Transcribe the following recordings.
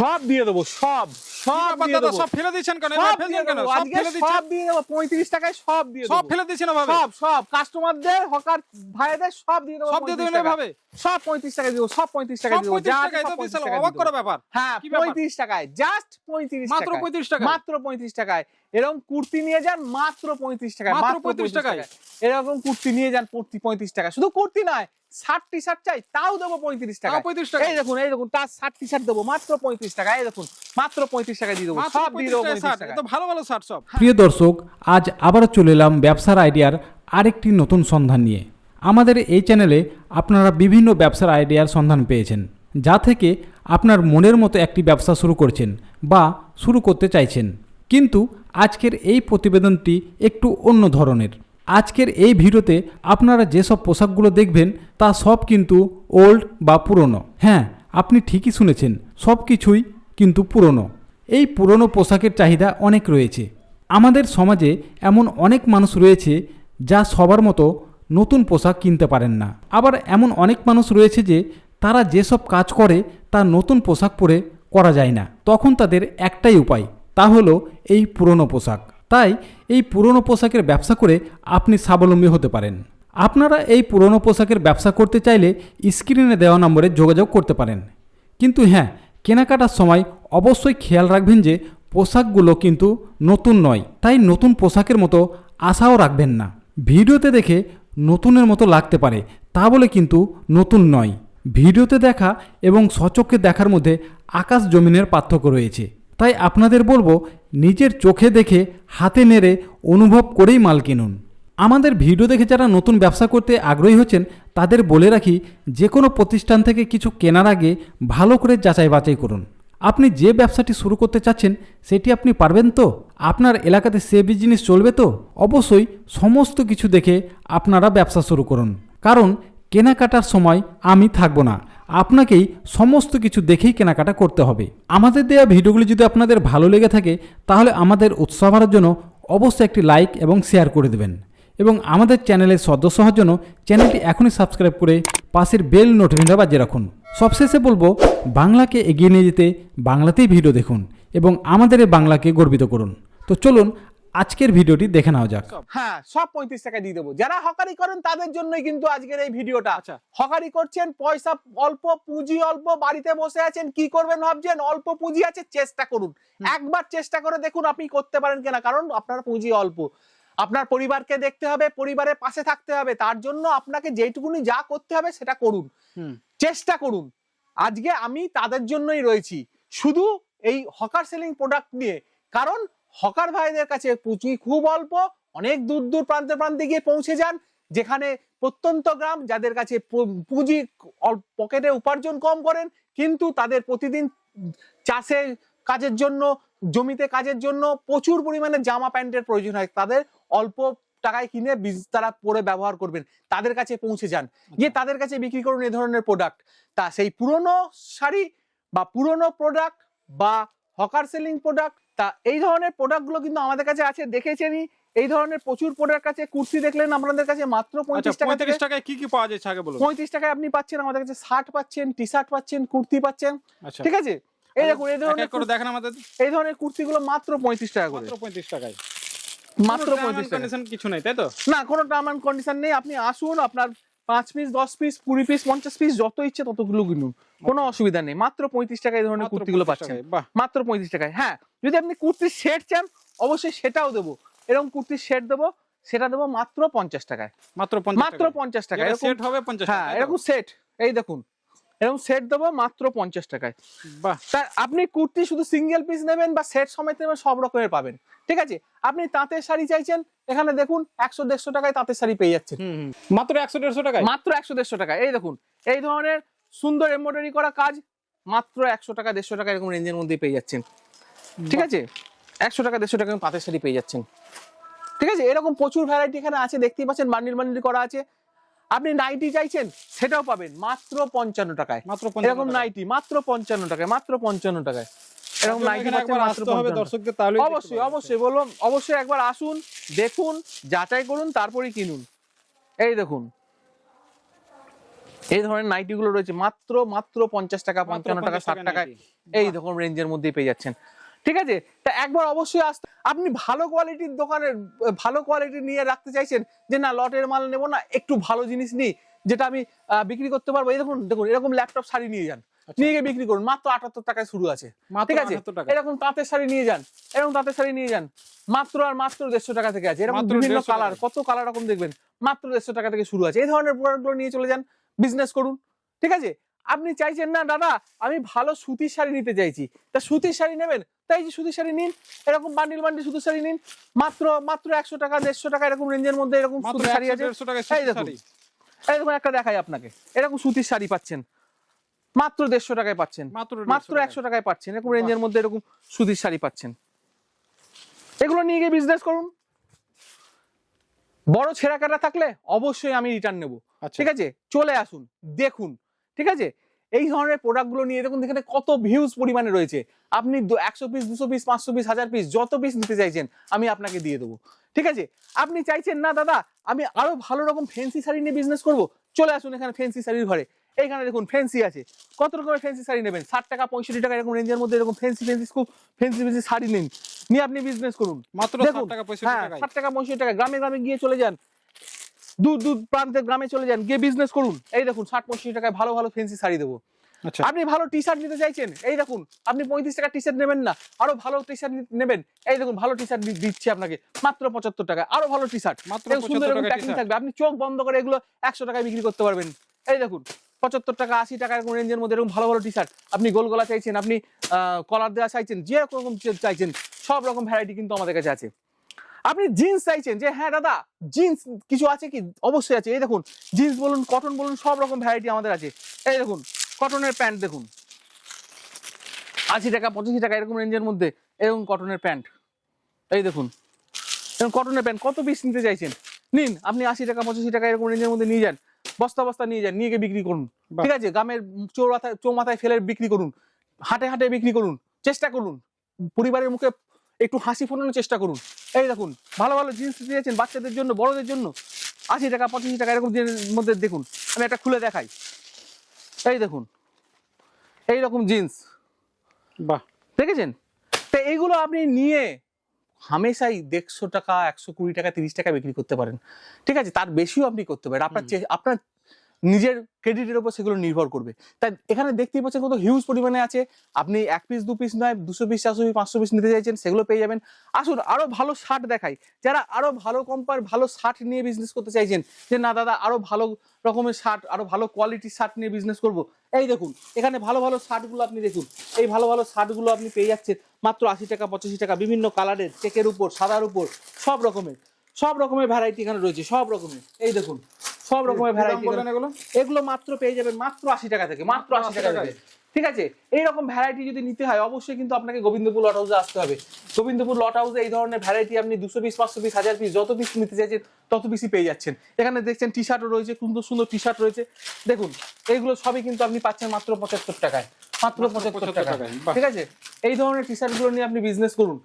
সব দিয়ে দেবো সব সব দিয়ে দেবো। সব ফেলে দিচ্ছেন কেন? সব এভাবে কেন? সব ফেলে দিচ্ছেন? সব দিয়ে দেবো পঁয়ত্রিশ টাকায় সব দিয়ে সব ফেলে দিচ্ছেন এভাবে? সব সব কাস্টমারদের হকার ভাইদের সব দিয়ে দেবো সব দিয়ে দেবেন টাকায়। সব পঁয়ত্রিশ টাকা দিব সব পঁয়ত্রিশ টাকা দিব। যা টাকা আছে বিশাল অবাক করা ব্যাপার। হ্যাঁ কি ব্যাপার? পঁয়ত্রিশ টাকায় জাস্ট মাত্র টাকা মাত্র পঁয়ত্রিশ টাকায়। এরকম কুর্তি নিয়ে যান মাত্র পঁয়ত্রিশ টাকায় মাত্র মাত্র 35 পঁয়ত্রিশ টাকায়। এরকম কুর্তি নিয়ে যান কুর্তি পঁয়ত্রিশ টাকা শুধু কুর্তি নয় শার্ট টি শার্ট চাই তাও দেবো পঁয়ত্রিশ টাকা 35 টাকা। এই দেখুন এই দেখুন তার শার্ট টি শার্ট দেবো মাত্র পঁয়ত্রিশ টাকা এই দেখুন মাত্র পঁয়ত্রিশ টাকা দিয়ে দেবো সব দিয়ে দেবো 35 টাকায় পঁয়ত্রিশ শার্ট, টাকা এ তো ভালো ভালো শার্ট সব। প্রিয় দর্শক আজ আবারও চলে এলাম ব্যবসার আইডিয়ার আরেকটি নতুন সন্ধান নিয়ে। আমাদের এই চ্যানেলে আপনারা বিভিন্ন ব্যবসার আইডিয়ার সন্ধান পেয়েছেন যা থেকে আপনার মনের মতো একটি ব্যবসা শুরু করছেন বা শুরু করতে চাইছেন। কিন্তু আজকের এই প্রতিবেদনটি একটু অন্য ধরনের। আজকের এই ভিডিওতে আপনারা যেসব পোশাকগুলো দেখবেন, তা সব কিন্তু ওল্ড বা পুরনো। হ্যাঁ আপনি ঠিকই শুনেছেন, সব কিছুই কিন্তু পুরনো। এই পুরনো পোশাকের চাহিদা অনেক রয়েছে। আমাদের সমাজে এমন অনেক মানুষ রয়েছে, যা সবার মতো নতুন পোশাক কিনতে পারেন না। আবার এমন অনেক মানুষ রয়েছে যে, তারা যেসব কাজ করে, তা নতুন পোশাক পরে করা যায় না। তখন তাদের একটাই উপায়, তা হলো এই পুরনো পোশাক। তাই এই পুরনো পোশাকের ব্যবসা করে আপনি স্বাবলম্বী হতে পারেন। আপনারা এই পুরনো পোশাকের ব্যবসা করতে চাইলে স্ক্রিনে দেওয়া নম্বরে যোগাযোগ করতে পারেন। কিন্তু হ্যাঁ কেনাকাটার সময় অবশ্যই খেয়াল রাখবেন যে পোশাকগুলো কিন্তু নতুন নয়, তাই নতুন পোশাকের মতো আশাও রাখবেন না। ভিডিওতে দেখে নতুনের মতো লাগতে পারে, তা বলে কিন্তু নতুন নয়। ভিডিওতে দেখা এবং সচক্ষে দেখার মধ্যে আকাশ জমিনের পার্থক্য রয়েছে। তাই আপনাদের বলব নিজের চোখে দেখে, হাতে নেড়ে অনুভব করেই মাল কিনুন। আমাদের ভিডিও দেখে যারা নতুন ব্যবসা করতে আগ্রহী হচ্ছেন, তাদের বলে রাখি, যে কোনো প্রতিষ্ঠান থেকে কিছু কেনার আগে ভালো করে যাচাই বাছাই করুন। আপনি যে ব্যবসাটি শুরু করতে চাচ্ছেন, সেটি আপনি পারবেন তো? আপনার এলাকাতে সে বিজনেস চলবে তো? অবশ্যই সমস্ত কিছু দেখে আপনারা ব্যবসা শুরু করুন। কারণ কেনাকাটার সময় আমি থাকব না। আপনাকেই সমস্ত কিছু দেখেই কেনাকাটা করতে হবে। আমাদের দেওয়া ভিডিওগুলি যদি আপনাদের ভালো লেগে থাকে, তাহলে আমাদের উৎসাহ বাড়ার জন্য অবশ্যই একটি লাইক এবং শেয়ার করে দেবেন। এবং আমাদের চ্যানেলের সদস্য হওয়ার জন্য চ্যানেলটি এখনই সাবস্ক্রাইব করে পাশের বেল নোটিফিকেশন বাজিয়ে রাখুন। সবশেষে বলব, বাংলাকে এগিয়ে নিয়ে যেতে বাংলাতেই ভিডিও দেখুন এবং আমাদের এই বাংলাকে গর্বিত করুন। তো চলুন আজকের ভিডিওটি দেখে নেওয়া যাক। হ্যাঁ সব পঁয়ত্রিশ টাকা দিয়ে দেবো। যারা হকারি করেন তাদের জন্যই কিন্তু আজকের এই ভিডিওটা। আচ্ছা। হকারি করছেন পয়সা অল্প পুঁজি অল্প বাড়িতে বসে আছেন কি করবেন ভাবছেন? অল্প পুঁজি আছে চেষ্টা করুন। একবার চেষ্টা করে দেখুন আপনি করতে পারেন কিনা কারণ আপনার পুঁজি অল্প। আপনার পরিবারকে দেখতে হবে পরিবারের পাশে থাকতে হবে। তার জন্য আপনাকে যেটুকুনি যা করতে হবে সেটা করুন। চেষ্টা করুন। আজকে আমি তাদের জন্যই রয়েছি। শুধু এই হকার সেলিং প্রোডাক্ট নিয়ে। কারণ হকার ভাইদের কাছে পুঁজি খুব অল্প অনেক দূর দূর প্রান্তে প্রান্তে গিয়ে পৌঁছে যান যেখানে প্রত্যন্ত গ্রাম যাদের কাছে পুঁজি পকেটে উপার্জন কম করেন কিন্তু তাদের প্রতিদিন চাষে কাজের জন্য জমিতে কাজের জন্য প্রচুর পরিমাণে জামা প্যান্টের প্রয়োজন হয়। তাদের অল্প টাকায় কিনে তারা পরে ব্যবহার করবেন তাদের কাছে পৌঁছে যান। গিয়ে তাদের কাছে বিক্রি করুন এ ধরনের প্রোডাক্ট তা সেই পুরনো শাড়ি বা পুরনো প্রোডাক্ট বা হকার সেলিং প্রোডাক্ট তা এই ধরনের প্রোডাক্টগুলো কিন্তু আমাদের কাছে আছে দেখেছেনই। এই ধরনের প্রচুর প্রোডাক্ট আছে কুর্তি দেখলেন আপনাদের কাছে মাত্র আচ্ছা পঁয়ত্রিশ টাকা পঁয়ত্রিশ টাকায় কি কি পাওয়া যাচ্ছে আগে বলুন। পঁয়ত্রিশ টাকায় আপনি পাচ্ছেন আমাদের কাছে শার্ট পাচ্ছেন টি শার্ট পাচ্ছেন কুর্তি পাচ্ছেন আচ্ছা। ঠিক আছে? এই দেখুন এই ধরনের করে দেখেন আমাদের। এই ধরনের কুর্তিগুলো মাত্র পঁয়ত্রিশ টাকা করে। মাত্র পঁয়ত্রিশ টাকায়। মাত্র পঁয়ত্রিশ টাকা কিছু নেই তাই তো? না কোনো টার্ম অ্যান্ড কন্ডিশন নেই। আপনি আসুন আপনার পাঁচ পিস দশ পিস কুড়ি পিস পঞ্চাশ পিস যত ইচ্ছে ততগুলো কিনুন। কোনো অসুবিধা নেই। মাত্র পঁয়ত্রিশ টাকা এই ধরনের কুর্তি গুলো 35 পাচ্ছেন। মাত্র পঁয়ত্রিশ টাকায় হ্যাঁ। যদি আপনি কুর্তির সেট চান অবশ্যই সেটাও দেবো। এরকম কুর্তির সেট দেবো সেটা দেবো মাত্র পঞ্চাশ টাকায়। মাত্র পঞ্চাশ মাত্র পঞ্চাশ টাকা সেট হবে পঞ্চাশ হ্যাঁ এরকম সেট এই দেখুন এরকম সেট দেবো মাত্র পঞ্চাশ টাকায়। বাহ। আপনি কুর্তি শুধু সিঙ্গেল পিস নেবেন বা সেট সমেত নেবেন সব রকমের পাবেন। ঠিক আছে? আপনি তাঁতের শাড়ি চাইছেন এখানে দেখুন একশো দেড়শো টাকায় তাঁতের শাড়ি পেয়ে যাচ্ছেন। মাত্র একশো দেড়শো টাকায়? মাত্র একশো দেড়শো টাকা এই দেখুন এই ধরনের সুন্দর এমব্রয়ডারি করা কাজ মাত্র একশো টাকা দেড়শো টাকা এরকম রেঞ্জের মধ্যে পেয়ে যাচ্ছেন। ঠিক আছে? একশো টাকা দেড়শো টাকা তাঁতের শাড়ি পেয়ে যাচ্ছেন। ঠিক আছে? এরকম প্রচুর ভ্যারাইটি এখানে আছে দেখতেই পাচ্ছেন বান্ডিল বান্ডিল করা আছে। আপনি নাইটি চাইছেন সেটাও পাবেন। মাত্র পঞ্চান্ন টাকায়। মাত্র এরকম নাইটি মাত্র পঞ্চান্ন টাকায় মাত্র পঞ্চান্ন টাকায়। এরকম নাইটি পাচ্ছেন মাত্র হবে দর্শকদের তাহলে অবশ্যই অবশ্যই বলব অবশ্যই একবার আসুন দেখুন যাচাই করুন তারপরেই কিনুন। এই দেখুন। এই ধরনের নাইটি গুলো রয়েছে মাত্র মাত্র পঞ্চাশ টাকা পঞ্চান্ন টাকা 50 ষাট টাকায়। এই রকম রেঞ্জের মধ্যেই পেয়ে যাচ্ছেন। ঠিক আছে? তা একবার অবশ্যই আসতে আপনি ভালো কোয়ালিটির দোকানের ভালো কোয়ালিটি নিয়ে রাখতে চাইছেন যে না লটের মাল নেব না একটু ভালো জিনিস নিই যেটা আমি বিক্রি করতে পারব। এই দেখুন দেখুন এরকম ল্যাপটপ শাড়ি নিয়ে যান। নিয়ে গিয়ে বিক্রি করুন। মাত্র আটাত্তর টাকায় শুরু আছে। ঠিক আছে? এরকম তাঁতের শাড়ি নিয়ে যান। এরকম তাঁতের শাড়ি নিয়ে যান। মাত্র আর মাত্র দেড়শো টাকা থেকে আছে। এরকম বিভিন্ন কালার কত কালার রকম দেখবেন? মাত্র দেড়শো টাকা থেকে শুরু আছে। এই ধরনের প্রোডাক্টগুলো নিয়ে চলে যান। বিজনেস করুন। ঠিক আছে? আপনি চাইছেন না দাদা আমি ভালো সুতির শাড়ি নিতে চাইছি। তা সুতির শাড়ি নেবেন? তাই যে সুতির শাড়ি নিন এরকম বান্ডিল বান্ডিল সুতির শাড়ি নিন মাত্র মাত্র একশো টাকা দেড়শো টাকা এরকম রেঞ্জের মধ্যে এরকম সুতির শাড়ি আছে। 100 এই দেখুন এই দেখুন একটা দেখাই আপনাকে। এরকম সুতির শাড়ি পাচ্ছেন। মাত্র দেড়শো টাকায় পাচ্ছেন। মাত্র মাত্র একশো টাকায় পাচ্ছেন। এরকম রেঞ্জের মধ্যে এরকম সুতির শাড়ি পাচ্ছেন। এগুলো নিয়ে গিয়ে বিজনেস করুন। বড় ছেঁড়া কাটা থাকলে অবশ্যই আমি রিটার্ন নেব। আচ্ছা। ঠিক আছে? চলে আসুন দেখুন। ঠিক আছে? এই ধরনের প্রোডাক্টগুলো নিয়ে দেখুন এখানে কত ভিউজ পরিমাণে রয়েছে। আপনি একশো পিস দুশো পিস পাঁচশো পিস হাজার পিস যত পিস নিতে চাইছেন আমি আপনাকে দিয়ে দেবো। ঠিক আছে? আপনি চাইছেন না দাদা আমি আরও ভালো রকম ফ্যান্সি শাড়ি নিয়ে বিজনেস করব। চলে আসুন এখানে ফ্যান্সি শাড়ির ঘরে। এইখানে দেখুন ফ্যান্সি আছে। কত রকমের ফ্যান্সি শাড়ি নেবেন? ষাট টাকা পঁয়ষট্টি টাকা এরকম রেঞ্জের মধ্যে এরকম ফ্যান্সি ফ্যান্সি খুব ফ্যান্সি ফ্যান্সি শাড়ি নিন। নিয়ে আপনি বিজনেস করুন। মাত্র টাকা 65 হ্যাঁ ষাট টাকা পঁয়ষট্টি টাকা গ্রামে গ্রামে গিয়ে চলে যান। দূর দূর প্রান্তের গ্রামে চলে যান গিয়ে বিজনেস করুন। এই দেখুন ষাট পঁয়ষট্টি টাকায় ভালো ভালো ফ্যান্সি শাড়ি দেবো। আচ্ছা। আপনি ভালো টি শার্ট নিতে চাইছেন এই দেখুন আপনি পঁয়ত্রিশ টাকা টি শার্ট নেবেন না আরও ভালো টি শার্ট নেবেন। এই দেখুন ভালো টি শার্ট দিচ্ছি আপনাকে মাত্র পঁচাত্তর টাকা আরও ভালো টি শার্ট মাত্র সুন্দর 75 এরকম টাকা প্যাকিং থাকবে আপনি চোখ বন্ধ করে এগুলো একশো টাকায় বিক্রি করতে পারবেন। এই দেখুন পঁচাত্তর টাকা আশি টাকা এরকম রেঞ্জের মধ্যে এরকম ভালো ভালো টি শার্ট আপনি গোল গলা চাইছেন আপনি কলার দেওয়া চাইছেন যে রকম চাইছেন সব রকম ভ্যারাইটি কিন্তু আমাদের কাছে আছে। আপনি জিন্স চাইছেন যে হ্যাঁ দাদা জিন্স কিছু আছে কি? অবশ্যই আছে। এই দেখুন জিন্স বলুন কটন বলুন সব রকম ভ্যারাইটি আমাদের আছে। এই দেখুন কটনের প্যান্ট দেখুন। আশি টাকা পঁচাশি টাকা এরকম রেঞ্জের মধ্যে এরকম কটনের প্যান্ট এই দেখুন এরকম কটনের প্যান্ট কত পিস নিতে চাইছেন? নিন আপনি আশি টাকা পঁচাশি টাকা এরকম রেঞ্জের মধ্যে নিয়ে যান। বস্তা বস্তা নিয়ে যান নিয়ে গিয়ে বিক্রি করুন। ঠিক আছে? গ্রামের চৌমাথায় চৌমাথায় ফেলে বিক্রি করুন। হাটে হাটে বিক্রি করুন। চেষ্টা করুন। পরিবারের মুখে একটু হাসি ফোটানোর চেষ্টা করুন। এই দেখুন ভালো ভালো জিনিস দিতে যাচ্ছেন বাচ্চাদের জন্য বড়দের জন্য। আশি টাকা পঁচাশি টাকা এরকম মধ্যে দেখুন আমি একটা খুলে দেখাই। এই দেখুন এই রকম জিন্স বাহ। দেখেছেন? তো এইগুলো আপনি নিয়ে হামেশাই দেড়শো টাকা একশো কুড়ি টাকা তিরিশ টাকা বিক্রি করতে পারেন। ঠিক আছে তার বেশিও আপনি করতে পারেন। আপনার আপনার নিজের ক্রেডিটের উপর সেগুলো নির্ভর করবে। তাই এখানে দেখতেই পাচ্ছেন কত হিউজ পরিমাণে আছে। আপনি এক পিস দু পিস নয়, দুশো পিস চারশো পিস পাঁচশো পিস নিতে চাইছেন, সেগুলো পেয়ে যাবেন। আসুন আরও ভালো শার্ট দেখাই। যারা আরও ভালো কোম্পার ভালো শার্ট নিয়ে বিজনেস করতে চাইছেন, যে না দাদা, আরও ভালো রকমের শার্ট আরও ভালো কোয়ালিটির শার্ট নিয়ে বিজনেস করব। এই দেখুন, এখানে ভালো ভালো শার্টগুলো আপনি দেখুন। এই ভালো ভালো শার্টগুলো আপনি পেয়ে যাচ্ছেন মাত্র আশি টাকা, পঁচাশি টাকা, বিভিন্ন কালারের চেকের উপর, সাদার উপর, সব রকমের। সব রকমের ভ্যারাইটি এখানে রয়েছে, সব রকমের। এই দেখুন সব রকমের ভ্যারাইটি এগুলো? এগুলো মাত্র পেয়ে যাবেন মাত্র আশি টাকা থেকে মাত্র আশি টাকা থেকে। ঠিক আছে? এইরকম ভ্যারাইটি যদি নিতে হয় অবশ্যই কিন্তু আপনাকে গোবিন্দপুর লট হাউসে আসতে হবে। গোবিন্দপুর লট হাউসে এই ধরনের ভ্যারাইটি আপনি দুশো পিস পাঁচশো পিস হাজার পিস যত পিস নিতে চাইছেন তত পিসই পেয়ে যাচ্ছেন। এখানে দেখছেন টি শার্টও রয়েছে সুন্দর সুন্দর টি শার্ট রয়েছে। দেখুন এইগুলো সবই কিন্তু আপনি পাচ্ছেন মাত্র পঁচাত্তর টাকায়। মাত্র পঁচাত্তর 75 টাকায়। টাকায়, ঠিক আছে? এই ধরনের টি শার্টগুলো নিয়ে আপনি বিজনেস করুন।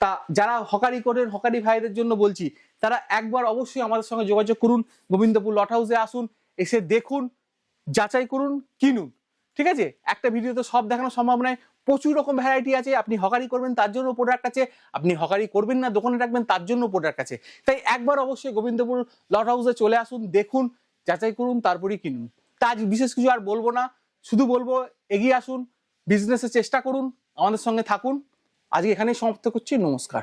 তা যারা হকারি করেন, হকারি ভাইদের জন্য বলছি, তারা একবার অবশ্যই আমাদের সঙ্গে যোগাযোগ করুন, গোবিন্দপুর লট হাউসে আসুন, এসে দেখুন, যাচাই করুন, কিনুন, ঠিক আছে? একটা ভিডিওতে সব দেখানো সম্ভব নয়, প্রচুর রকম ভ্যারাইটি আছে, আপনি হকারি করবেন, তার জন্য প্রোডাক্ট আছে, আপনি হকারি করবেন না, দোকানে রাখবেন, তার জন্য প্রোডাক্ট আছে। তাই একবার অবশ্যই গোবিন্দপুর লট হাউসে চলে আসুন, দেখুন, যাচাই করুন, তারপরেই কিনুন। তা আজ বিশেষ কিছু আর বলব না, শুধু বলব, এগিয়ে আসুন বিজনেসের চেষ্টা করুন, আমাদের সঙ্গে থাকুন। আজকে এখানেই সমাপ্ত করছি নমস্কার।